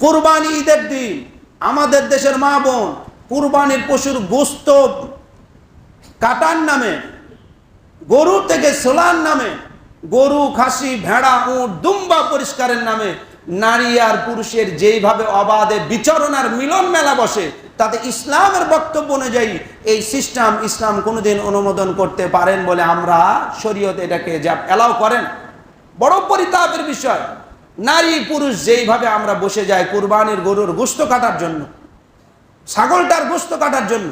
কুরবানি ঈদের দিন। আমাদের দেশের মা বোন কুরবানির পশুর গোস্ত কাটার নামে, গরু থেকে সোলার নামে, গরু, খাসি, ভেড়া, উঁট, দুম্বা পরিষ্কারের নামে নারী আর পুরুষের যেইভাবে অবাধে বিচরণ আর মিলন মেলা বসে, তাতে ইসলামের বক্তব্য অনুযায়ী এই সিস্টেম ইসলাম কোনোদিন অনুমোদন করতে পারেন বলে আমরা শরীয়ত এটাকে যা অ্যালাউ করেন। বড় পরিতাপের বিষয়। নারী পুরুষ যেইভাবে আমরা বসে যাই কুরবানির গরুর গোস্ত কাটার জন্য, ছাগলটার গোস্ত কাটার জন্য,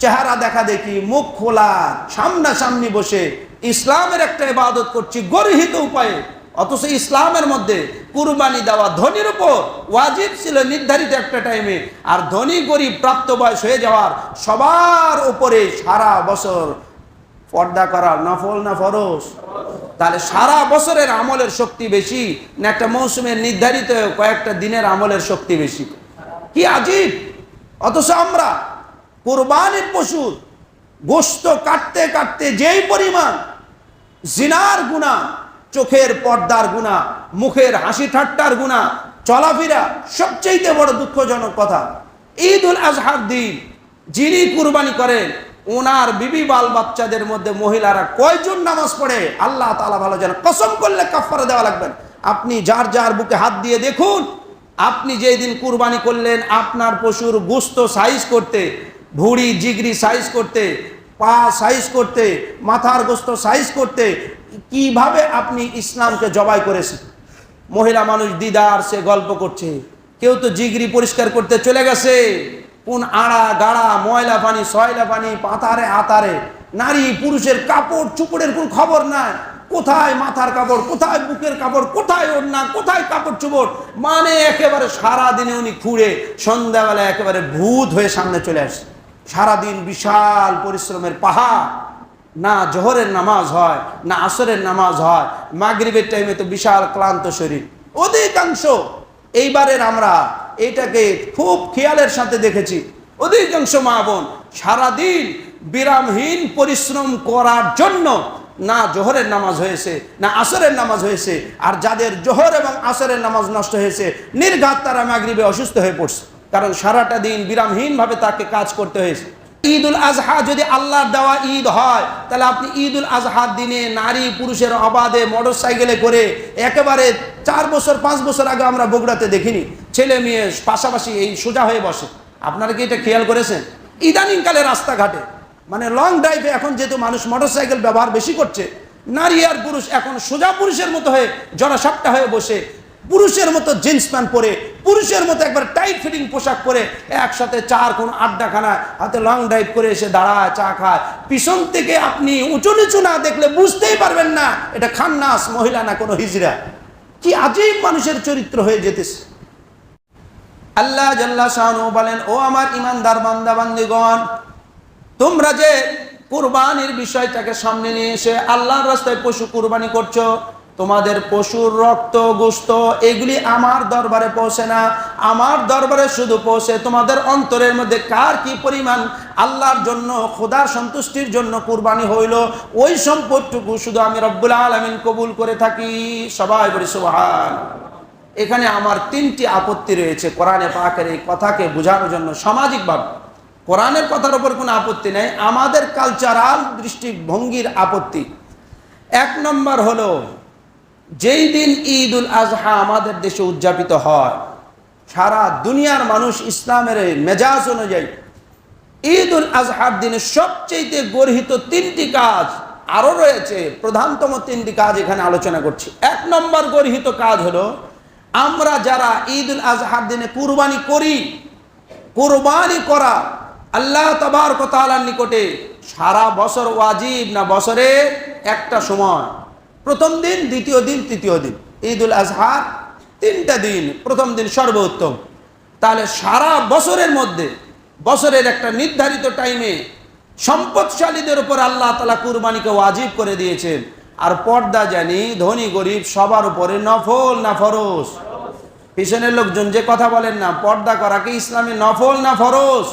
চেহারা দেখা দেখি, মুখ খোলা, সামনাসামনি বসে ইসলামের একটা ইবাদত করছি গর্হিত উপায়ে, অথচ ইসলামের মধ্যে কুরবানি দেওয়া ধনির উপর ওয়াজিব ছিল নির্ধারিত একটা টাইমে আর ধনী গরিব প্রাপ্ত বয়স হয়ে যাওয়ার সবার উপরে সারা বছর পর্দা করা, নফল না ফরস তাহলে সারা বছরের আমলের শক্তি বেশি না একটা মৌসুমের নির্ধারিত কয়েকটা দিনের আমলের শক্তি বেশি? কি আজীব? অথচ আমরা কোরবানির পশুর গোস্ত কাটতে কাটতে যেই পরিমাণ জিনার গুণা, চোখের পর্দার গুণা, মুখের হাসি ঠাট্টার গুণা, চলাফেরা সবচেয়ে বড় দুঃখজনক কথা ঈদ উল আজহার দিন যিনি কুরবানি করেন ওনার বিবি বাল বাচ্চাদের মধ্যে মহিলারা কয়জন নামাজ পড়ে? আল্লাহ তালা ভালো জানে কসম করলে কাফারা দেওয়া লাগবেন আপনি যার যার বুকে হাত দিয়ে দেখুন, আপনি যেই দিন কুরবানি করলেন, আপনার পশুর গুস্ত সাইজ করতে, ভুড়ি, জিগরি সাইজ করতে, পা সাইজ করতে, মাথার গোস্ত সাইজ করতে, কীভাবে আপনি ইসলামকে জবাই করেছেন? মহিলা মানুষ দিদার, সে গল্প করছে। কেউ তো জিগরি পরিষ্কার করতে চলে গেছে। কোন আড়া, গাড়া, ময়লা পানি, সয়লা পানি, পাতারে, আতারে, নারী, পুরুষের কাপড়, চুপড়ের কোন খবর নাই। কোথায় মাথার কাপড়, কোথায় বুকের কাপড়, কোথায় ওড়না, কোথায় কাপড় চুপড়? মানে একেবারে সারা দিনে উনি খুঁড়ে সন্ধ্যাবেলা একেবারে ভূত হয়ে সামনে চলে আসে। সারাদিন বিশাল পরিশ্রমের পাহাড়। না জোহরের নামাজ হয়, না আসরের নামাজ হয়। মাগরিবের টাইমে তো বিশাল ক্লান্ত শরীর। অধিকাংশ এইবারের আমরা এটাকে খুব খেয়ালের সাথে দেখেছি। অধিকাংশ মা বোন সারাদিন বিরামহীন পরিশ্রম করার জন্য না জোহরের নামাজ হয়েছে, না আসরের নামাজ হয়েছে, আর যাদের জোহর এবং আসরের নামাজ নষ্ট হয়েছে, নির্ঘাত তারা মাগরিবে অসুস্থ হয়ে পড়ছে। কারণ সারাটা দিন বিরামহীনভাবে তাকে কাজ করতে হয়েছে। ঈদ উল আজহা যদি আল্লাহর দেওয়া ঈদ হয়, তাহলে আপনি ঈদ উল আজহার দিনে নারী পুরুষের অবাধে মোটর সাইকেলে করে একেবারে চার বছর, পাঁচ বছর আগে আমরা বগুড়াতে দেখিনি। ছেলে মেয়ে পাশাপাশি এই সোজা হয়ে বসে। আপনারা কি এটা খেয়াল করেছেন? ইদানিংকালে রাস্তাঘাটে মানে লং ড্রাইভে এখন যেহেতু মানুষ মোটর সাইকেল ব্যবহার বেশি করছে, নারী আর পুরুষ এখন সোজা পুরুষের মতো হয়ে জনসাপটা হয়ে বসে, পুরুষের মতো জিন্স প্যান্ট পরে, পুরুষের মতো একবার টাইট ফিটিং পোশাক পরে একসাথে চার কোন আড্ডাখানায় হাতে লং ড্রাইভ করে এসে দাঁড়ায়, চা খায়। পিছন থেকে আপনি উঁচু নিচু না দেখলে বুঝতেই পারবেন না, এটা খান্নাস মহিলা না কোনো হিজরা কি আজীব মানুষের চরিত্র হয়ে যেতেছে। আল্লাহ জাল্লা শাহানু বলেন, ও আমার ইমানদার বান্দা, বান্দিগণ, তোমরা যে কুরবানির বিষয়টাকে সামনে নিয়ে এসে আল্লাহর রাস্তায় পশু কুরবানি করছ, তোমাদের পশুর রক্ত, গোস্ত, এগুলি আমার দরবারে পৌঁছে না। আমার দরবারে শুধু পৌঁছে, তোমাদের অন্তরের মধ্যে কার কি পরিমাণ আল্লাহর জন্য, খোদার সন্তুষ্টির জন্য কুরবানি হইল, ওই সম্পদটুকু শুধু আমি রব্বুল আলমিন কবুল করে থাকি। সবাই বলি, সুবহান এখানে আমার তিনটি আপত্তি রয়েছে কোরআনে পাকের এই কথাকে বোঝানোর জন্য সামাজিকভাবে। কোরআনের কথার উপর কোনো আপত্তি নেই, আমাদের কালচারাল দৃষ্টিভঙ্গির আপত্তি। এক নম্বর হলো, যেই দিন ঈদ উল আজহা আমাদের দেশে উদযাপিত হয়, সারা দুনিয়ার মানুষ ইসলামের মেজাজ অনুযায়ী ঈদ উল আজহার দিনে সবচেয়ে গর্হিত তিনটি কাজ আরও রয়েছে, প্রধানতম তিনটি কাজ এখানে আলোচনা করছি। এক নম্বর গর্হিত কাজ হলো আমরা যারা ঈদ উল আজহার দিনে কুরবানি করি, কুরবানি করা আল্লাহ তবার তালার নিকটে সারা বছর ওয়াজিব না বছরে একটা সময়। প্রথম দিন, দ্বিতীয় দিন, তৃতীয় দিন। ঈদ উল আজহার তিনটা দিন, প্রথম দিন সর্বোত্তম। তাহলে সারা বছরের মধ্যে, বছরের একটা নির্ধারিত টাইমে সম্পদশালীদের উপর আল্লাহ তালা কুরবানিকে ওয়াজিব করে দিয়েছেন। আর পর্দা জানি, ধনী, গরিব, সবার উপরে নফল না ফরস পিছনের লোকজন যে কথা বলেন না, পর্দা করা কি ইসলামে নফল না ফরস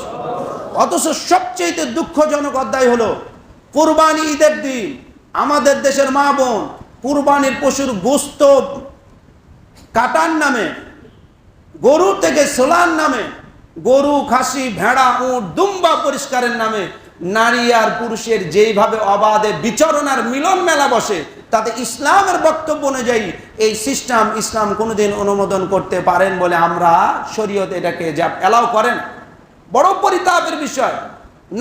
অথচ সবচেয়ে দুঃখজনক অধ্যায় হলো, কুরবানি ঈদের দিন, আমাদের দেশের মা বোন কুরবানির পশুর গোস্ত কাটার নামে, গরু থেকে সোলান নামে, গরু, খাসি, ভেড়া, উঁট, দুম্বা পরিষ্কারের নামে নারী আর পুরুষের যেইভাবে অবাধে বিচরণ আর মিলন মেলা বসে, তাতে ইসলামের বক্তব্য অনুযায়ী এই সিস্টেম ইসলাম কোনোদিন অনুমোদন করতে পারেন বলে আমরা শরীয়ত এটাকে যা অ্যালাউ করেন। বড় পরিতাপের বিষয়,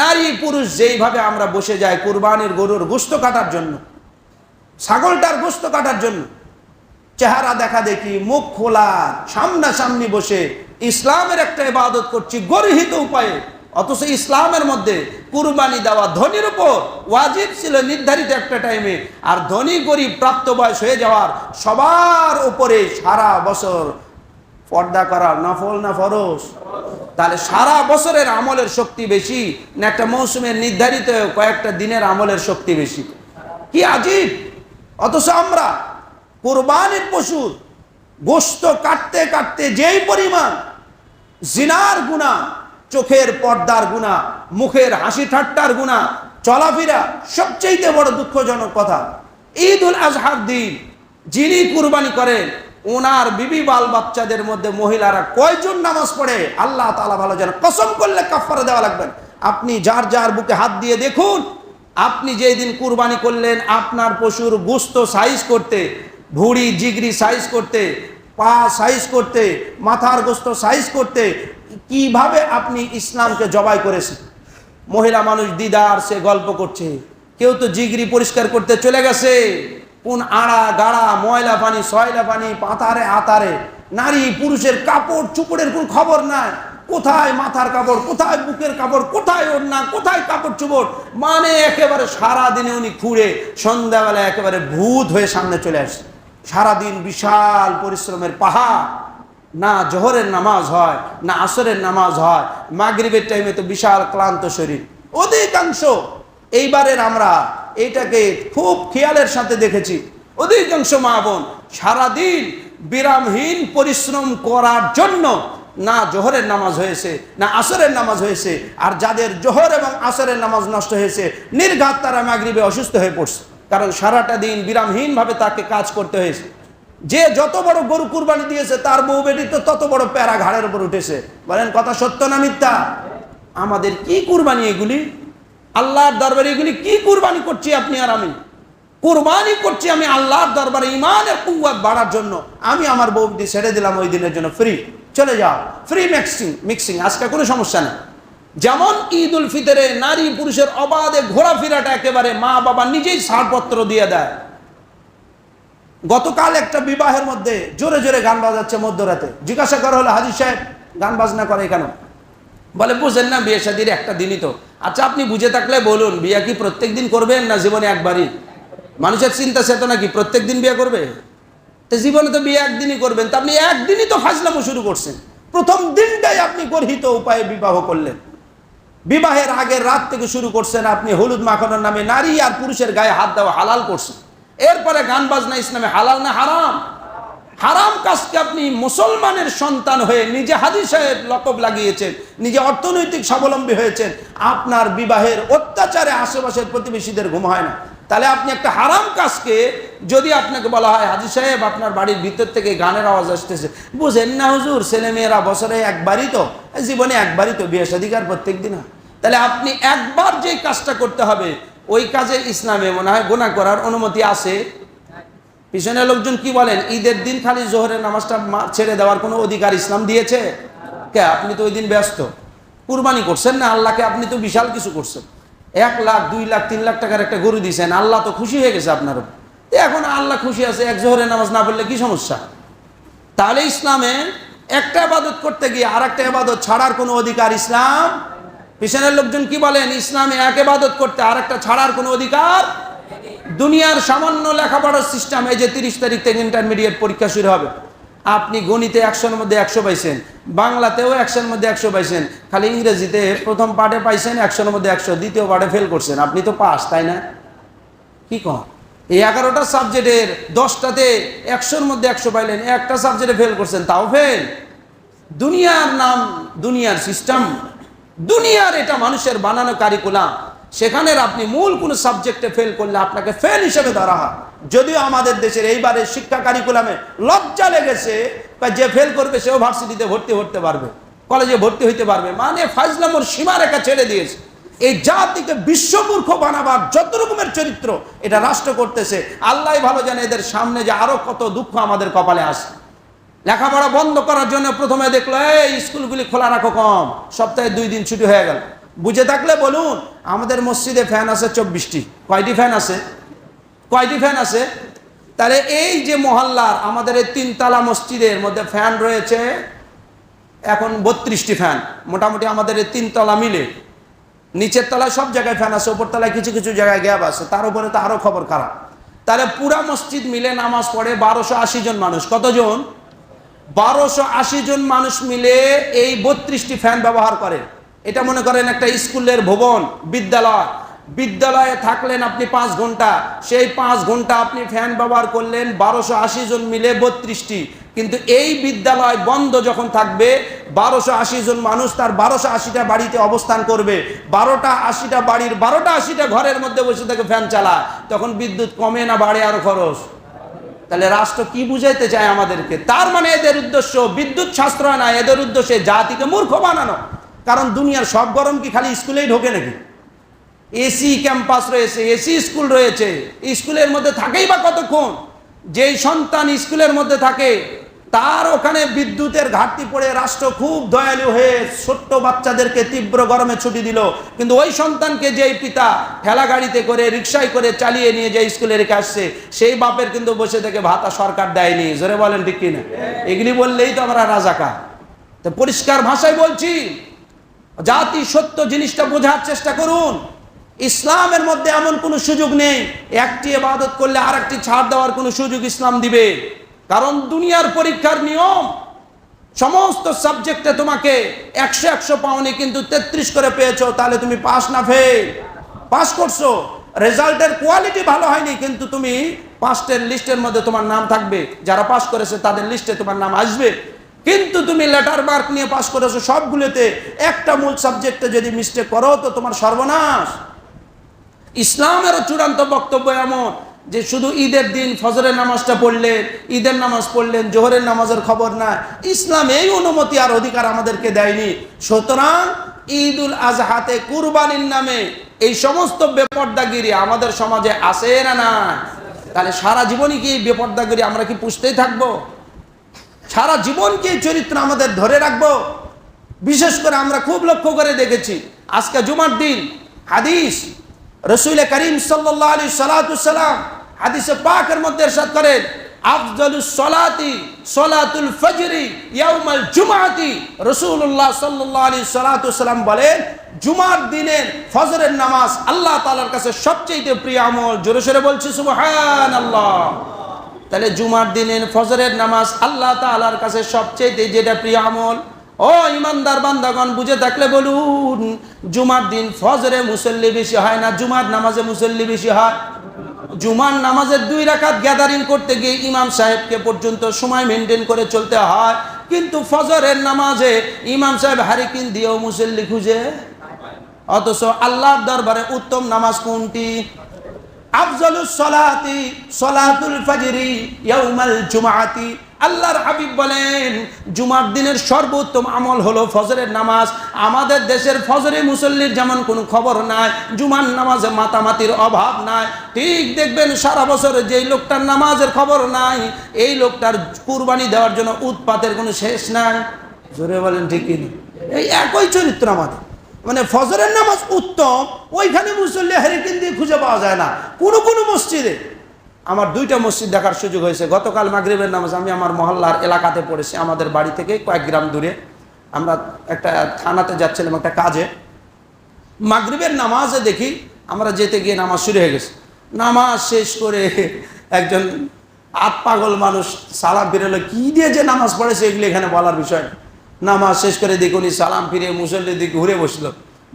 নারী পুরুষ যেইভাবে আমরা বসে যাই কুরবানির গরুর গোস্ত কাটার জন্য, ছাগলটার গোস্ত কাটার জন্য, চেহারা দেখা দেখি, মুখ খোলা, সামনাসামনি বসে ইসলামের একটা ইবাদত করছি গর্হিত উপায়ে। অথচ ইসলামের মধ্যে কুরবানি দেওয়া ধনির উপর ওয়াজিব ছিল নির্ধারিত একটা টাইমে আর ধনী গরিব প্রাপ্ত বয়স হয়ে যাওয়ার সবার উপরে সারা বছর পর্দা করা নফল না ফরস তাহলে সারা বছরের আমলের শক্তি বেশি না একটা মৌসুমের নির্ধারিত কয়েকটা দিনের আমলের শক্তি বেশি? কি আজীব? অথচ আমরা কোরবানির পশুর গোস্ত কাটতে কাটতে যেই পরিমাণ জিনার গুণা চোখের পর্দার গুণা, মুখের হাসি ঠাট্টার গুণা, চলাফেরা সবচেয়ে বড় দুঃখজনক কথা। ঈদ উল আজহার দিন যিনি কুরবানি করেন, ওনার বিবি বাল বাচ্চাদের মধ্যে মহিলারা কয়জন নামাজ পড়ে? আল্লাহ তালা ভালো জানে। কসম করলে কাফারা দেওয়া লাগবেন আপনি যার যার বুকে হাত দিয়ে দেখুন, আপনি যেই দিন কুরবানি করলেন, আপনার পশুর গুস্ত সাইজ করতে, ভুড়ি, জিগরি সাইজ করতে পা সাইজ করতে, মাথার গোস্ত সাইজ করতে, কীভাবে আপনি ইসলামকে জবাই করেছেন? মহিলা মানুষ দিদার, সে গল্প করছে। কেউ তো জিগরি পরিষ্কার করতে চলে গেছে। কোন আড়া, গাড়া, ময়লা পানি, সয়লা পানি, পাতারে, আতারে, নারী, পুরুষের কাপড়, চুপড়ের কোন খবর নাই? কোথায় মাথার কাপড়, কোথায় বুকের কাপড়, কোথায় ওড়না, কোথায় কাপড় চুপড়? মানে একেবারে সারাদিনে উনি খুঁড়ে সন্ধ্যাবেলা একেবারে ভূত হয়ে সামনে চলে আসে সারাদিন বিশাল পরিশ্রমের পাহাড়। না জোহরের নামাজ হয়, না আসরের নামাজ হয়। মাগরিবের টাইমে তো বিশাল ক্লান্ত শরীর। অধিকাংশ, এইবারের আমরা এইটাকে খুব খেয়ালের সাথে দেখেছি। অধিকাংশ মা বোন সারাদিন বিরামহীন পরিশ্রম করার জন্য না জোহরের নামাজ হয়েছে, না আসরের নামাজ হয়েছে, আর যাদের জোহর এবং আসরের নামাজ নষ্ট হয়েছে, নির্ঘাত তারা মাগরিবে অসুস্থ হয়ে পড়ছে। কারণ সারাটা দিন বিরামহীনভাবে তাকে কাজ করতে হয়েছে। যে যত বড় গরু কুরবানি দিয়েছে, তার বউ বেটি তো তত বড় প্যারা ঘাড়ের উপর উঠেছে। বলেন, কথা সত্য না মিথ্যা? আমাদের কি কুরবানি এগুলি? আল্লাহর দরবারে এগুলি কি কুরবানি করছি আপনি আর আমি? কুরবানি করছি আমি আল্লাহর দরবারে ইমানের কুয়াত বাড়ার জন্য। আমি আমার বউটি ছেড়ে দিলাম ওই দিনের জন্য ফ্রি চলে যাও। ফ্রি মিক্সিং মিক্সিং আজকে কোনো সমস্যা নেই। যেমন ঈদ উল ফিতরে নারী পুরুষের অবাধে ঘোরাফেরাটা একেবারে মা বাবা নিজেই ছাড়পত্র দিয়ে দেয়। গতকাল একটা বিবাহের মধ্যে জোরে জোরে গান বাজাচ্ছে মধ্যরাতে। জিজ্ঞাসা করা হলো, হাজির সাহেব, গান বাজনা করে কেন? বলে, বুঝেন না, বিয়ে শাদির একটা দিনই তো। আচ্ছা আপনি বুঝে থাকলে বলুন, বিয়ে কি প্রত্যেক দিন করবেন না জীবনে একবারই? মানুষের চিন্তা চেতনা কি প্রত্যেক দিন বিয়ে করবে? তো জীবনে তো বিয়ে একদিনই করবেন। তা আপনি একদিনই তো ফাজলামো শুরু করছেন। প্রথম দিনটাই আপনি গর্হিত উপায়ে বিবাহ করলেন। বিবাহের আগের রাত থেকে শুরু করছেন আপনি হলুদ মাখানোর নামে নারী আর পুরুষের গায়ে হাত দেওয়া হালাল করছেন। এরপরে গান বাজনা ইসলামে হালাল না হারাম? হারাম কাজকে আপনি মুসলমানের সন্তান হয়ে নিজে হাজি সাহেব লকব লাগিয়েছেন, নিজে অর্থনৈতিক স্বাবলম্বী হয়েছেন, আপনার বিবাহের অত্যাচারে আশেপাশের প্রতিবেশীদের ঘুম হয় না। তাহলে আপনি একটা হারাম কাজকে যদি আপনাকে বলা হয়, হাজি সাহেব, আপনার বাড়ির ভিতর থেকে গানের আওয়াজ আসতেছে। বুঝেন না হুজুর, ছেলেমেয়েরা বছরে একবারই তো জীবনে একবারই তো বিয়ে সাধিকার প্রত্যেক দিন হয়। তাহলে আপনি একবার যেই কাজটা করতে হবে, ওই কাজে ইসলামে মনে হয় গোনা করার অনুমতি আছে। পিছনে লোকজন কি বলেন, ঈদের দিন খালি জোহরের নামাজটা ছেড়ে দেওয়ার কোনো অধিকার ইসলাম দিয়েছে? কে, আপনি তো ওই দিন ব্যস্ত। কুরবানি করছেন না, আল্লাহকে আপনি তো বিশাল কিছু করছেন। এক লাখ, দুই লাখ, তিন লাখ টাকার একটা গরু দিয়েছেন আল্লাহ তো খুশি হয়ে গেছে আপনার উপর। এখন আল্লাহ খুশি আছে, এক জোহরের নামাজ না পড়লে কি সমস্যা? তাহলে ইসলামে একটা আবাদত করতে গিয়ে আর একটা আবাদত ছাড়ার কোনো অধিকার ইসলাম? পিছনের লোকজন কি বলেন, ইসলামে এক আবাদত করতে আর একটা ছাড়ার কোনো অধিকার? দুনিয়ার সামান্য লেখাপড়ার সিস্টেম এই যে তিরিশ তারিখ থেকে ইন্টারমিডিয়েট পরীক্ষা শুরু হবে। আপনি গণিতে একশোর মধ্যে একশো পাইছেন, বাংলাতেও একশোর মধ্যে একশো পাইছেন, খালি ইংরেজিতে প্রথম পার্টে পাইছেন একশোর মধ্যে একশো, দ্বিতীয় পার্টে ফেল করছেন, আপনি তো পাস, তাই না? কি কন? এই এগারোটা সাবজেক্টের দশটাতে একশোর মধ্যে একশো পাইলেন, একটা সাবজেক্টে ফেল করছেন, তাও ফেল দুনিয়ার নাম, দুনিয়ার সিস্টেম দুনিয়ার এটা মানুষের বানানো কারিকুলাম সেখানের আপনি মূল কোনো সাবজেক্টে ফেল করলে আপনাকে ফেল হিসেবে ধরা হয়। যদিও আমাদের দেশের এইবারের শিক্ষা কারিকুলামে লজ্জা লেগেছে যে ফেল করবে সেও ভার্সিটিতে ভর্তি হতে পারবে কলেজে ভর্তি হইতে পারবে। মানে ফাজলামোর সীমারেখা ছেড়ে দিয়েছে। এই জাতিকে বিশ্বমূর্খ বানাবার যত রকমের চরিত্র এটা রাষ্ট্র করতেছে, আল্লাহ ভালো জানে এদের সামনে যে আরও কত দুঃখ আমাদের কপালে আসে লেখাপড়া বন্ধ করার জন্য প্রথমে দেখল, এই স্কুলগুলি খোলা রাখো কম, সপ্তাহে দুই দিন ছুটি হয়ে গেল। বুঝে থাকলে বলুন, আমাদের মসজিদে ফ্যান আছে চব্বিশটি। কয়টি ফ্যান আছে? কয়টি ফ্যান আছে? তাহলে এই যে মহল্লার, আমাদের এই তিনতলা মসজিদের মধ্যে ফ্যান রয়েছে, এখন বত্রিশটি ফ্যান। মোটামুটি আমাদের এই তিনতলা মিলে। নিচের তলায় সব জায়গায় ফ্যান আছে উপর তলায় কিছু কিছু জায়গায় গ্যাপ আছে, তার উপরে তো আরও খবর খারাপ। তাহলে পুরা মসজিদ মিলে নামাজ পড়ে বারোশো আশি জন মানুষ। কতজন? বারোশো আশি জন মানুষ মিলে এই বত্রিশটি ফ্যান ব্যবহার করে। এটা মনে করেন একটা স্কুলের ভবন, বিদ্যালয়। বিদ্যালয়ে থাকলেন আপনি পাঁচ ঘণ্টা। সেই পাঁচ ঘণ্টা আপনি ফ্যান ব্যবহার করলেন বারোশো আশি জন মিলে বত্রিশটি। কিন্তু এই বিদ্যালয় বন্ধ যখন থাকবে, বারোশো আশি জন মানুষ তার বারোশো আশিটা বাড়িতে অবস্থান করবে। বারোটা আশিটা বাড়ির বারোটা আশিটা ঘরের মধ্যে বসে থেকে ফ্যান চালা তখন বিদ্যুৎ কমে না বাড়ে আরও খরচ? তাহলে রাষ্ট্র কি বুঝাইতে চায় আমাদেরকে? তার মানে এদের উদ্দেশ্য বিদ্যুৎ সাশ্রয় না, এদের উদ্দেশ্যে জাতিকে মূর্খ বানানো। কারণ দুনিয়ার সব গরম কি খালি স্কুলেই ঢোকে নাকি? এসি ক্যাম্পাস রয়েছে, এসি স্কুল রয়েছে স্কুলের মধ্যে থাকেই বা কতক্ষণ? যেই সন্তান স্কুলের মধ্যে থাকে, তার ওখানে বিদ্যুতের ঘাটতি পড়ে রাষ্ট্র খুব দয়ালু হয়ে ছোট্ট বাচ্চাদেরকে তীব্র গরমে ছুটি দিল। কিন্তু ওই সন্তানকে যেই পিতা ঠেলা গাড়িতে করে রিক্সায় করে চালিয়ে নিয়ে যে স্কুলে রেখে আসছে, সেই বাপের কিন্তু বসে থেকে ভাতা সরকার দেয়নি। জোরে বলেন ঠিক কিনা? এগুলি বললেই তো আমরা রাজাকা তো পরিষ্কার ভাষায় বলছি জাতি সত্য জিনিসটা বোঝার চেষ্টা করুন। ইসলামের মধ্যে এমন কোনো সুযোগ নেই, একটি এবাদত করলে আর একটি ছাড় দেওয়ার কোনো সুযোগ ইসলাম দিবে। কারণ দুনিয়ার পরীক্ষার নিয়ম, সমস্ত সাবজেক্টে তোমাকে একশো একশো পাওনি কিন্তু তেত্রিশ করে পেয়েছ, তাহলে তুমি পাস না ফেল। পাস করছ, রেজাল্টের কোয়ালিটি ভালো হয়নি, কিন্তু তুমি পাস্টের লিস্টের মধ্যে তোমার নাম থাকবে। যারা পাস করেছে তাদের লিস্টে তোমার নাম আসবে। কিন্তু তুমি লেটার মার্ক নিয়ে পাস করেছ সবগুলোতে, একটা মূল সাবজেক্টে যদি মিস্টেক করো, তো তোমার সর্বনাশ। ইসলামেরও চূড়ান্ত বক্তব্য এমন যে শুধু ঈদের দিন ফজরের নামাজটা পড়লেন ঈদের নামাজ পড়লেন, জোহরের নামাজের খবর না ইসলাম এই অনুমতি আর অধিকার আমাদেরকে দেয়নি। সুতরাং ঈদ উল আজহাতে কুরবানির নামে এই সমস্ত বেপর্দাগিরি আমাদের সমাজে আসে না না তাহলে সারা জীবনই কি বেপর্দাগিরি আমরা কি পুষতেই থাকব? সারা জীবন কি চরিত্র আমাদের ধরে রাখব? বিশেষ করে আমরা খুব লক্ষ্য করে দেখেছি, আজকে জুমার দিন, হাদিস রসুল করিম সাল্লাহ আলী হাদিসে পাকের মধ্যে এরশাদ করেন ফজরি রসুল্লাহ বলেন, জুমার ফজরের নামাজ আল্লাহ তালার কাছে সবচেয়ে জোরে সোরে আল্লাহ তাহলে জুমার দিনের ফজরের নামাজ আল্লাহ তালার কাছে সবচেয়ে যেটা প্রিয় আমল? ও ইমানদার বান্দাগণ, বুঝে থাকলে বলুন, জুমার দিন ফজরে মুসল্লি বেশি হয় না, জুমার নামাজে মুসল্লি বেশি হয়? জুমার নামাজের দুই রাকাত গ্যাদারিং করতে গিয়ে ইমাম সাহেবকে পর্যন্ত সময় মেনটেন করে চলতে হয়, কিন্তু ফজরের নামাজে ইমাম সাহেব হারিকিন দিয়েও মুসল্লি খুঁজে অথচ আল্লাহর দরবারে উত্তম নামাজ কোনটি? আফজলুস সলাতি, সলাতুল ফজরি, ইয়াউমাল জুমাআতি আল্লাহর হাবিব বলেন, জুমার দিনের সর্বোত্তম আমল হলো ফজরের নামাজ। আমাদের দেশের ফজরে মুসল্লির যেমন কোনো খবর নাই, জুমার নামাজে মাতামাতির অভাব নাই, ঠিক দেখবেন সারা বছর যেই লোকটার নামাজের খবর নাই, এই লোকটার কুরবানি দেওয়ার জন্য উৎপাতের কোনো শেষ নাই। জোরে বলেন ঠিকই এই একই চরিত্র আমাদের। মানে ফজরের নামাজ উত্তম, ওইখানে মুসল্লি হেরিকেন দিয়ে খুঁজে পাওয়া যায় না। কোনো কোনো মসজিদে আমার দুইটা মসজিদ দেখার সুযোগ হয়েছে। গতকাল মাগরিবের নামাজ আমি আমার মহল্লার এলাকাতে পড়েছি, আমাদের বাড়ি থেকে কয়েক গ্রাম দূরে। আমরা একটা থানাতে যাচ্ছিলাম একটা কাজে। মাগরিবের নামাজে দেখি আমরা যেতে গিয়ে নামাজ শুরু হয়ে গেছে। নামাজ শেষ করে একজন আত পাগল মানুষ সালাম ফিরেলো কি দিয়ে যে নামাজ পড়েছে? এগুলি এখানে বলার বিষয় নামাজ শেষ করে দেখুন সালাম ফিরে মুসল্লির দিকে ঘুরে বসল।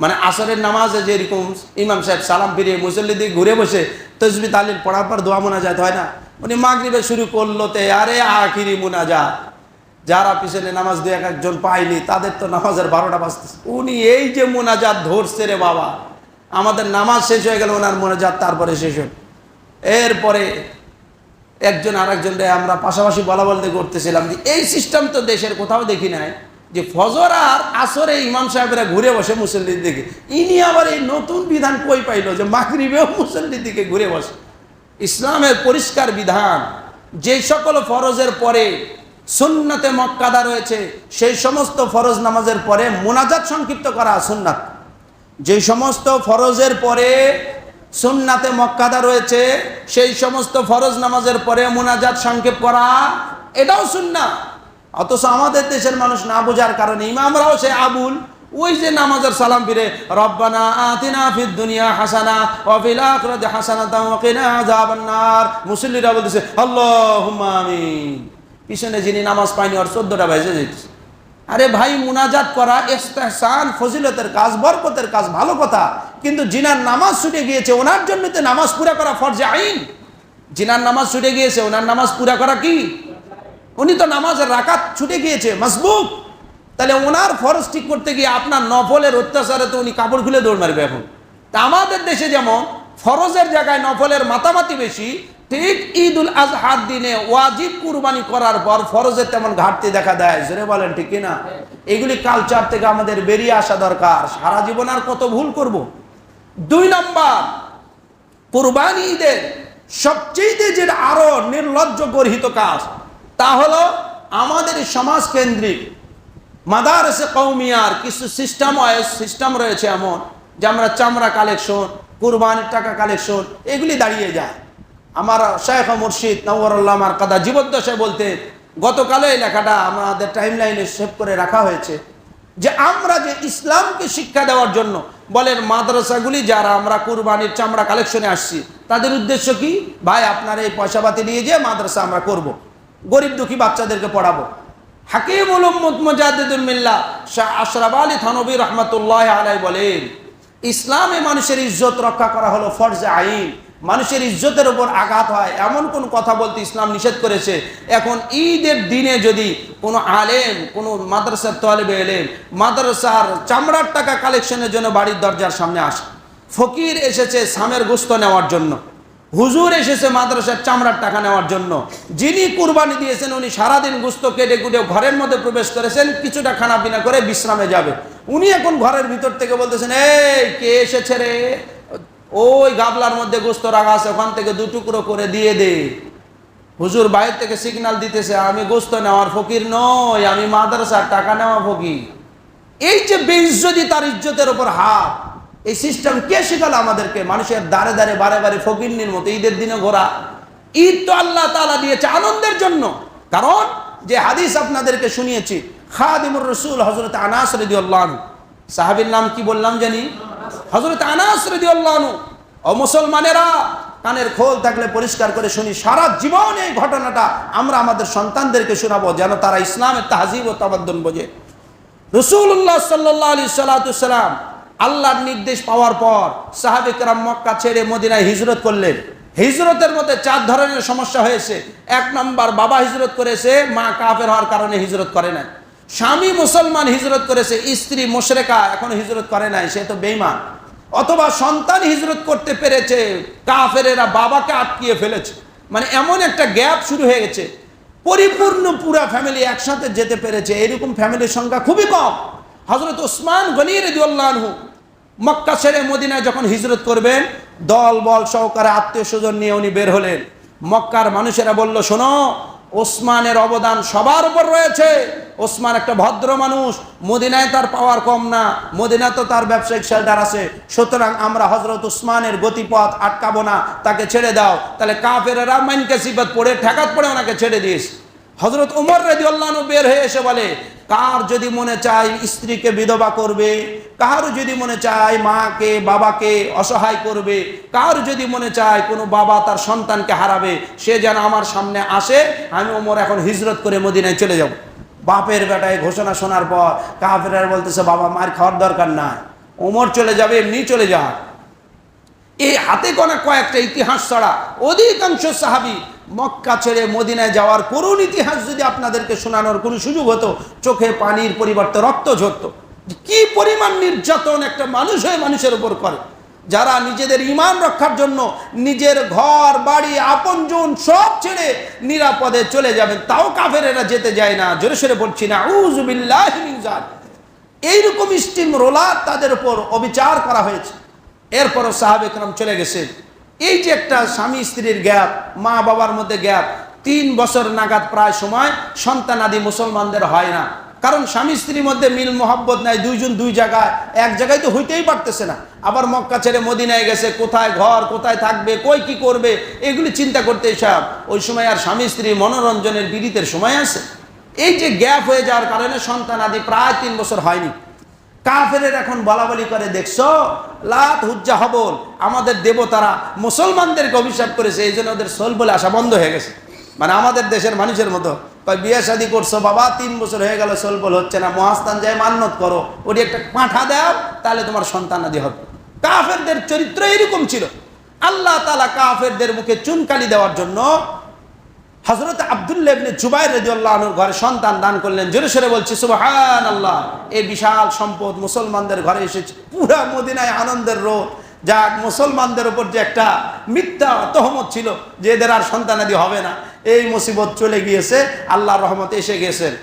মানে আসরের নামাজে যেরকম ইমাম সাহেব সালাম ফিরিয়ে মুসল্লি দিয়ে ঘুরে বসে তসবি তালিল পড়ার পর দোয়া মোনাজাত হয় না? উনি মাগরিবে শুরু করল তে, আরে আখিরি মোনাজাত। যারা পিছনে নামাজ দিয়ে এক একজন পায়নি, তাদের তো নামাজের বারোটা বাজতেছে। উনি এই যে মোনাজাত ধরছে রে বাবা, আমাদের নামাজ শেষ হয়ে গেল ওনার মোনাজাত তারপরে শেষ হল এরপরে একজন আরেকজন রে আমরা পাশাপাশি বলা বলতে করতেছিলাম যে, এই সিস্টেম তো দেশের কোথাও দেখি নাই। যে ফজর আর আসরে ইমাম সাহেবরা ঘুরে বসে মুসল্লির দিকে। ইনি আবার এই নতুন বিধান কই পাইলো যে মাগরিবেও মুসল্লির দিকে ঘুরে বসে? ইসলামের পরিষ্কার বিধান যে সকল ফরজের পরে সুন্নতে মক্কাদা রয়েছে, সেই সমস্ত ফরজ নামাজের পরে মোনাজাত সংক্ষিপ্ত করা সুন্নাত। যে সমস্ত ফরজের পরে সুন্নাতে মক্কাদা রয়েছে, সেই সমস্ত ফরজ নামাজের পরে মোনাজাত সংক্ষেপ করা, এটাও সুন্না অথচ আমাদের দেশের মানুষ না বোঝার কারণে ইমামরাও সে আবুল। ওই যে নামাজের সালাম ফিরে, রব্বানা আতিনা ফিদ দুনিয়া হাসানা, ওয়া ফিল আখিরাতি হাসানাতাও ওয়া কিনা আযাবান নার। মুসল্লিরা বলতেছে, আল্লাহুম্মা আমিন। পিছনে যিনি নামাজ পায়নি, ওর 14টা বাজে যাইতেছে। আরে ভাই, মুনাজাত করা ইস্তেহসান, ফজিলতের কাজ, বরকতের কাজ ভালো কথা। কিন্তু জিনার নামাজ ছুটে গিয়েছে, ওনার জন্য তো নামাজ পুরা করা ফরজে আইন। জিনার নামাজ ছুটে গিয়েছে, ওনার নামাজ পুরা করা কি? উনি তো নামাজের রাকাত ছুটে গিয়েছে, মজবুত। তাহলে ওনার ফরজ ঠিক করতে গিয়ে আপনার নফলের অত্যাচারে তো উনি কাপড় খুলে দৌড় মারবে এখন। তা আমাদের দেশে যেমন ফরজের জায়গায় নফলের মাতামাতি বেশি, ঠিক ঈদ উল আজহার দিনে ওয়াজিব কুরবানি করার পর ফরজের তেমন ঘাটতি দেখা দেয়। জোরে বলেন, ঠিক কিনা? এগুলি কালচার থেকে আমাদের বেরিয়ে আসা দরকার। সারা জীবন আর কত ভুল করব? দুই নম্বর, কুরবানি ঈদের সবচেয়ে যে আরও নির্লজ্জ গর্হিত কাজ তা হলো আমাদের সমাজ কেন্দ্রিক। মাদারসে কৌমিয়ার কিছু সিস্টেম সিস্টেম রয়েছে এমন যে আমরা চামড়া কালেকশন কুরবানির টাকা কালেকশন এগুলি দাঁড়িয়ে যায়। আমার শেখ মুর্শিদ নবরুল্লাহ আমার কাদা জীবদ্দশায় বলতে গতকালে এই লেখাটা আমাদের টাইম লাইনে সেভ করে রাখা হয়েছে যে আমরা যে ইসলামকে শিক্ষা দেওয়ার জন্য বলেন মাদ্রাসাগুলি যারা আমরা কুরবানির চামড়া কালেকশনে আসছি, তাদের উদ্দেশ্য কি? ভাই, আপনার এই পয়সাপাতি নিয়ে যে মাদ্রাসা আমরা করব। গরিব দুঃখী বাচ্চাদেরকে পড়াবো। হাকিম উলম্মদ মুজাদ্দিদুল মিল্লা শাহ আশরাফ আলী থানবী রহমতুল্লাহ আলাই বলেন, ইসলামে মানুষের ইজ্জত রক্ষা করা হলো ফরজে আইন। মানুষের ইজ্জতের উপর আঘাত হয়। এমন কোন কথা বলতে ইসলাম নিষেধ করেছে? এখন ঈদের দিনে যদি কোনো আলেম, কোনো মাদ্রাসার তলেবে এলেন মাদ্রাসার চামড়ার টাকা কালেকশনের জন্য বাড়ির দরজার সামনে আসে, ফকির এসেছে সামের গুস্ত নেওয়ার জন্য। হুজুর এসেছে মাদ্রাসার চামড়ার টাকা নেওয়ার জন্য। যিনি কুরবানি দিয়েছেন, উনি সারাদিন গুস্ত কেটে কুটে ঘরের মধ্যে প্রবেশ করেছেন, কিছুটা খানা পিনা করে বিশ্রামে যাবে। উনি এখন ঘরের ভিতর থেকে বলতেছেন, এই, কে এসেছে রে? ওই গাবলার মধ্যে গোস্ত রাখা আছে, ওখান থেকে দু টুকরো করে দিয়ে দে। হুজুর বাইরে থেকে সিগনাল দিতেছে, আমি গোস্ত নেওয়ার ফকির নই, আমি মাদ্রাসার টাকা নেওয়া ফকির। এই যে বেইজ্জতি, তার ইজ্জতের ওপর হাত। এই সিস্টেম কে শেখালো আমাদেরকে? মানুষের দাঁড়ে দাঁড়ে বারে বারে ফকিরনির মতো, ঈদের দিনে ঘোরা। ঈদ তো আল্লাহ তালা দিয়েছে আনন্দের জন্য। কারণ যে হাদিস আপনাদেরকে শুনিয়েছি, খাদিমুর রসুল হজরত আনাস রেদি সাহাবির নাম কি বললাম জানি? হজরত আনাস রেদি ও মুসলমানেরা কানের খোল থাকলে পরিষ্কার করে শুনি, সারা জীবন এই ঘটনাটা আমরা আমাদের সন্তানদেরকে শোনাবো, যেন তারা ইসলামের তাহাজিব ও তাবাদ্দন বোঝে। রসুল্লাহ সাল্লাহ আলি সাল্লাতুসাল্লাম আল্লাহর নির্দেশ পাওয়ার পর সাহাবিকরাম মক্কা ছেড়ে মদিনায় হিজরত করলেন। হিজরতের মধ্যে চার ধরনের সমস্যা হয়েছে। এক নম্বর, বাবা হিজরত করেছে, মা কাফের হওয়ার কারণে হিজরত করে নাই। স্বামী মুসলমান হিজরত করেছে, স্ত্রী মোশরেকা এখন হিজরত করে নাই, সে তো বেইমান অথবা সন্তান হিজরত করতে পেরেছে, কাফেরেরা বাবাকে আটকিয়ে ফেলেছে। মানে এমন একটা গ্যাপ শুরু হয়ে গেছে। পরিপূর্ণ পুরা ফ্যামিলি একসাথে যেতে পেরেছে, এরকম ফ্যামিলির সংখ্যা খুবই কম। হজরত ওসমান গনির মক্কা ছেড়ে মদিনায় যখন হিজরত করবেন, দল, বল সহকারে আত্মীয় স্বজন নিয়ে উনি বের হলেন। মক্কার মানুষেরা বলল, শোনো ওসমানের অবদান সবার উপর রয়েছে। ওসমান একটা ভদ্র মানুষ, মদিনায় তার পাওয়ার কম না মদিনা তো তার ব্যবসায়িক শেল্টার আছে। সুতরাং আমরা হজরত উসমানের গতিপথ আটকাবো না, তাকে ছেড়ে দাও। তাহলে কাফেরা মাইনকে সিবত পড়ে, ঠেকাত পড়ে ওনাকে ছেড়ে দিস হজরত উমর রেদি আল্লাহনু বের হয়ে এসে বলে, কার যদি মনে চায় স্ত্রীকে বিধবা করবে, কার যদি মনে চায় মাকে, বাবাকে অসহায় করবে, কার যদি মনে চায় কোনো বাবা তার সন্তানকে হারাবে, সে যেন আমার সামনে আসে, আমি ওমর এখন হিজরত করে মদিনায় চলে যাব। বাপের বেটায় ঘোষণা শোনার পর কাফেরার বলতেছে, বাবা মার খাওয়ার দরকার নাই। ওমর চলে যাবে, এমনি চলে যাক। এই হাতে গোনা কয়েকটা ইতিহাস ছাড়া অধিকাংশ সাহাবি মক্কা ছেড়ে মদিনায় যাওয়ার করুণ ইতিহাস যদি আপনাদেরকে শোনানোর কোনো সুযোগ হতো, চোখে পানির পরিবর্তে রক্ত ঝরত। কি পরিমাণ নির্যাতন একটা মানুষ হয়ে মানুষের উপর করে। যারা নিজেদের ইমান রক্ষার জন্য নিজের ঘর, বাড়ি, আপনজন সব ছেড়ে নিরাপদে চলে যাবেন, তাও কাফেরেরা যেতে যায় না। জোরে সরে বলছি না উজুবিল্লাহি। এইরকম স্টিম রোলার তাদের উপর অবিচার করা হয়েছে। এরপরও সাহাবেকরাম চলে গেছে এই যে একটা স্বামী স্ত্রীর গ্যাপ, মা বাবার মধ্যে গ্যাপ, তিন বছর নাগাদ প্রায় সময় সন্তান আদি মুসলমানদের হয় না। কারণ স্বামী স্ত্রীর মধ্যে মিল মোহাব্বত নাই, দুইজন দুই জায়গায়, এক জায়গায় তো হইতেই পারতেছে না। আবার মক্কা ছেড়ে মদিনায় গেছে, কোথায় ঘর, কোথায় থাকবে, কই কি করবে, এগুলি চিন্তা করতে সব ওই সময় আর স্বামী স্ত্রী মনোরঞ্জনের বিদিতের সময় আছে। এই যে গ্যাপ হয়ে যাওয়ার কারণে সন্তান আদি প্রায় তিন বছর হয়নি। কাফেরের এখন বলা বলি করে, দেখছ? লাত হুজ্জা হবল। আমাদের দেবতারা মুসলমানদেরকে অভিশাপ করেছে, এই জন্য ওদের সোল বলে আসা বন্ধ হয়ে গেছে। মানে আমাদের দেশের মানুষের মতো। কয়, বিয়ে শাদি করছ, বাবা, তিন বছর হয়ে গেল সোল বল হচ্ছে না, মহাস্থান যায় মান্নত করো। ওটি একটা পাঁঠা দাও, তাহলে তোমার সন্তান আদি হবে। কাফেরদের চরিত্র এরকম ছিল। আল্লাহ তালা কাফেরদের মুখে চুনকালি দেওয়ার জন্য হজরত আবদুল্লাহ ইবনে জুবাইর রাদিয়াল্লাহু ঘরে সন্তান দান করলেন। জোরে সরে বলছি সুবহান আল্লাহ এই বিশাল সম্পদ মুসলমানদের ঘরে এসেছে। পুরা মদিনায় আনন্দের রোদ। যাক মুসলমানদের উপর যে একটা মিথ্যা তহমত ছিল যে এদের আর সন্তানাদি হবে না। এই মুসিবত চলে গিয়েছে, আল্লাহর রহমত এসে গেছেন।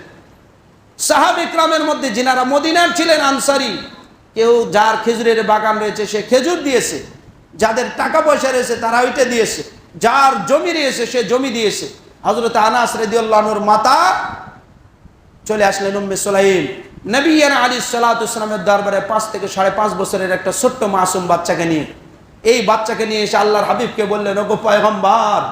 সাহাব ইকরামের মধ্যে যিনারা মদিনার ছিলেন আনসারি, কেউ যার খেজুরের বাগান রয়েছে সে খেজুর দিয়েছে। যাদের টাকা পয়সা রয়েছে তারা ওইটা দিয়েছে। যার জমি রয়েছে সে জমি দিয়েছে। হজরত আনাস রেদিউল্লাহর মাতা চলে আসলেন উম্মে সোলাইম। নবীন আলী সালাতামের দরবারে পাঁচ থেকে সাড়ে পাঁচ বছরের একটা ছোট্ট মাসুম বাচ্চাকে নিয়ে, এই বাচ্চাকে নিয়ে এসে আল্লাহর হাবিবকে বললেন, ওগো পয়গম্বার,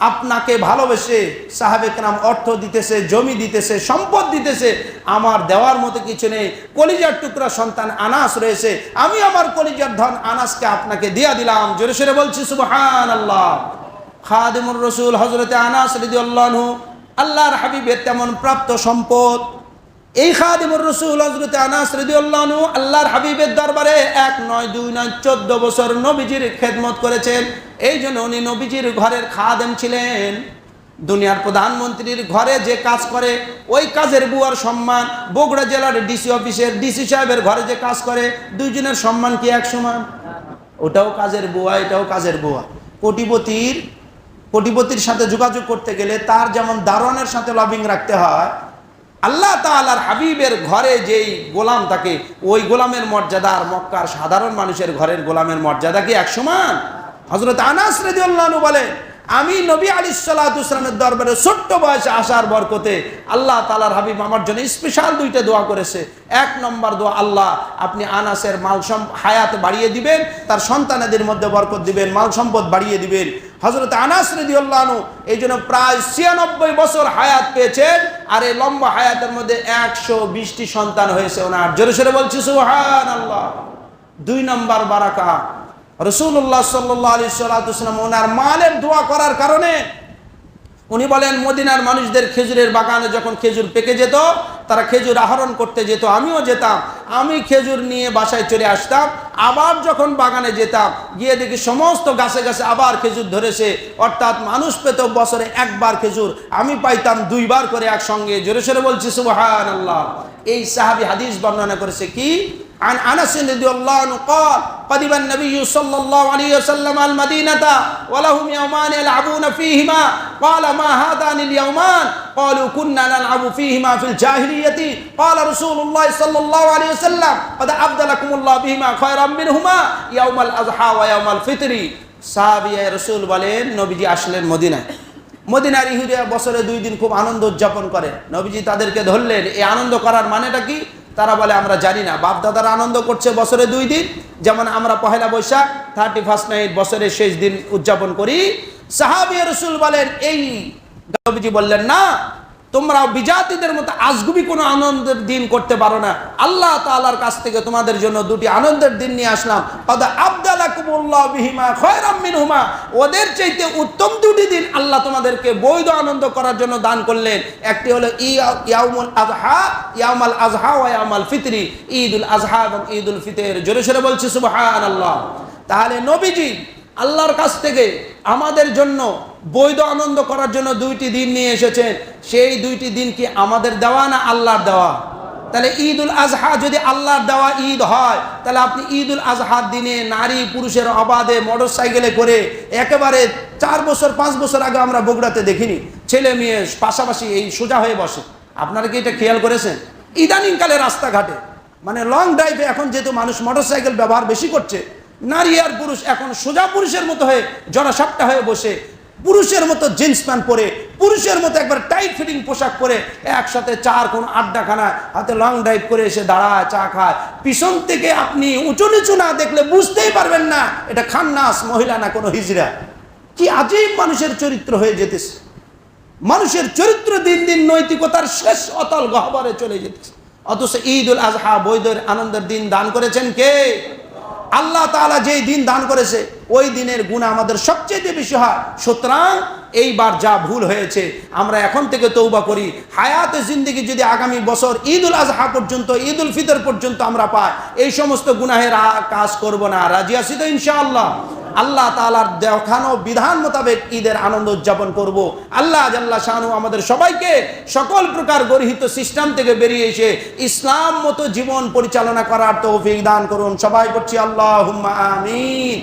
আপনাকে ভালোবেসে সাহাবেক নাম অর্থ দিতেছে, জমি দিতেছে, সম্পদ দিতেছে, আমার দেওয়ার মতো কিছু নেই, কলিজার টুকরা সন্তান আনাস রয়েছে, আমি আমার কলিজার ধন আনাসকে আপনাকে দিয়া দিলাম। জোরে সরে বলছি সুবহান আল্লাহ খাদিমুর রসুল হজরতে আনাস রিদিউল্লাহু আল্লাহর হাবিবের তেমন প্রাপ্ত সম্পদ। এই খাদিমুর রসুল হজরতে আনাস রিদিউল্লাহু আল্লাহর হাবিবের দরবারে এক নয়, দুই নয়, চোদ্দ বছর নবীজির খেদমত করেছেন। এই জন্য উনি নবীজির ঘরের খাদেম ছিলেন। দুনিয়ার প্রধানমন্ত্রীর ঘরে যে কাজ করে, ওই কাজের বুয়ার সম্মান, বগুড়া জেলার ডিসি অফিসের ডিসি সাহেবের ঘরে যে কাজ করে, দুইজনের সম্মান কি এক সমান ওটাও কাজের বুয়া, এটাও কাজের বুয়া। কোটিপতির কোটিপতির সাথে যোগাযোগ করতে গেলে তার যেমন দারোয়ানের সাথে লবিং রাখতে হয়, আল্লাহ তালার হাবিবের ঘরে যেই গোলাম থাকে, ওই গোলামের মর্যাদা আর মক্কার সাধারণ মানুষের ঘরের গোলামের মর্যাদা কি এক সমান হজরত আনাস রেদিউল্লাহু বলে আমি নবী আলী দরবারে ছোট্ট বয়সে আসার বরকতে আল্লাহ তালার হাবিব আমার জন্য স্পেশাল দুইটা দোয়া করেছে। এক নম্বর দোয়া, আল্লাহ আপনি আনাসের মাল হায়াত বাড়িয়ে দিবেন, তার সন্তানাদের মধ্যে বরকত দিবেন, মাল সম্পদ বাড়িয়ে দিবেন। হজরত আনাস রেদিউল্লাহনু এই জন্য প্রায় ছিয়ানব্বই বছর হায়াত পেয়েছেন আর এই লম্বা হায়াতের মধ্যে একশো বিশটি সন্তান হয়েছে ওনার। জোরে সরে বলছি সুহান আল্লাহ দুই নম্বর বারাকা রসুল্লাহ সাল্লাম ওনার মালের দোয়া করার কারণে উনি বলেন, মদিনার মানুষদের খেজুরের বাগানে যখন খেজুর পেকে যেত, তারা খেজুর আহরণ করতে যেত, আমিও যেতাম। আমি খেজুর নিয়ে বাসায় চলে আসতাম আবার যখন বাগানে যেতাম গিয়ে দেখি সমস্ত গাছে গাছে আবার খেজুর ধরেছে অর্থাৎ মানুষ পেত বছরে একবার খেজুর আমি পাইতাম দুইবার করে একসঙ্গে জোরে সরে বলছি সুবহান আল্লাহ এই সাহাবি হাদিস বর্ণনা করেছে কি عن انس رضي الله عنه قال قدم النبي صلى الله عليه وسلم المدينه ولهم يومان يلعبون فيهما قال ما هذان اليومان قالوا كنا نلعب فيهما في الجاهليه قال رسول الله صلى الله عليه وسلم قد ابدلكم الله بهما خيرا নবীজি তাদেরকে ধরলেন, এই আনন্দ করার মানেটা কি? তারা বলে, আমরা জানি না। বাপদাদারা আনন্দ করছে বছরে দুই দিন। যেমন আমরা Pohela Boishakh thirty first night বছরের শেষ দিন উদযাপন করি। সাহাবিয়া রসুল বলেন, এই নবীজি বললেন, না তোমরা বিজাতিদের মতো আজগুবি কোনো আনন্দের দিন করতে পারো না। আল্লাহ তাআলার কাছ থেকে তোমাদের জন্য দুটি আনন্দের দিন নিয়ে আসলাম। কদ আবদালাকুমুল্লাহ বিহিমা খয়রাম মিনহুমা। ওদের চাইতে উত্তম দুটি দিন আল্লাহ তোমাদেরকে বৈধ আনন্দ করার জন্য দান করলেন। একটি হলো ইয়া- ইয়াউমুল আজহা ইয়ামাল আজহা ওয়া ইয়াউমাল ফিতরি। উল আজহা এবং ঈদ উল ফিতের। জোরে সরে বলছি আল্লাহ তাহলে নবীজি আল্লাহর কাছ থেকে আমাদের জন্য বৈধ আনন্দ করার জন্য দুইটি দিন নিয়ে এসেছেন সেই দুইটি দিন কি আমাদের দেওয়া না আল্লাহর দেওয়া? তাহলে ঈদ উল আজহা যদি আল্লাহর দেওয়া ঈদ হয়, তাহলে আপনি ঈদ উল আজহার দিনে নারী পুরুষের অবাধে মোটর সাইকেলে করে একেবারে চার বছর, পাঁচ বছর আগে আমরা বগুড়াতে দেখিনি। ছেলে মেয়ে পাশাপাশি এই সোজা হয়ে বসে। আপনারা কি এটা খেয়াল করেছেন? ইদানিংকালে রাস্তাঘাটে। মানে লং ড্রাইভে এখন যেহেতু মানুষ মোটর সাইকেল ব্যবহার বেশি করছে, নারী আর পুরুষ এখন সোজা পুরুষের মতো হয়ে জনসাপটা হয়ে বসে। পুরুষের মতো জিন্স প্যান্ট পরে, পুরুষের মতো একবার টাইট ফিটিং পোশাক পরে, একসাথে চার কোন আড্ডাখানা, হাতে লং ড্রাইভ করে এসে দাঁড়ায়, চা খায়। পিছন থেকে আপনি উঁচু নিচু না দেখলে বুঝতেই পারবেন না, এটা খান্নাস মহিলা না কোনো হিজরা কি আজীব মানুষের চরিত্র হয়ে যেতেছে। মানুষের চরিত্র দিন দিন নৈতিকতার শেষ অতল গহ্বরে চলে যেতেছে। অথচ ঈদ উল আজহা বৈধের আনন্দের দিন দান করেছেন কে? আল্লাহ তাআলা যেই দিন দান করেছে ওই দিনের গুণ আমাদের সবচেয়ে বেশি হয়। সুতরাং এইবার যা ভুল হয়েছে, আমরা এখন থেকে তৌবা করি। হায়াতে জিন্দিগি যদি আগামী বছর ঈদ উল আজহা পর্যন্ত ঈদ উল ফিতর পর্যন্ত আমরা পাই, এই সমস্ত গুনাহের কাজ করব না। রাজি আছি তো ইনশাআল্লাহ? আল্লাহ তালার দেখানো বিধান মোতাবেক ঈদের আনন্দ উদযাপন করব। আল্লাহ জাল্লা শাহানু আমাদের সবাইকে সকল প্রকার গর্হিত সিস্টেম থেকে বেরিয়ে এসে ইসলাম মতো জীবন পরিচালনা করার তৌফিক দান করুন। সবাই করছি আল্লাহ আমিন।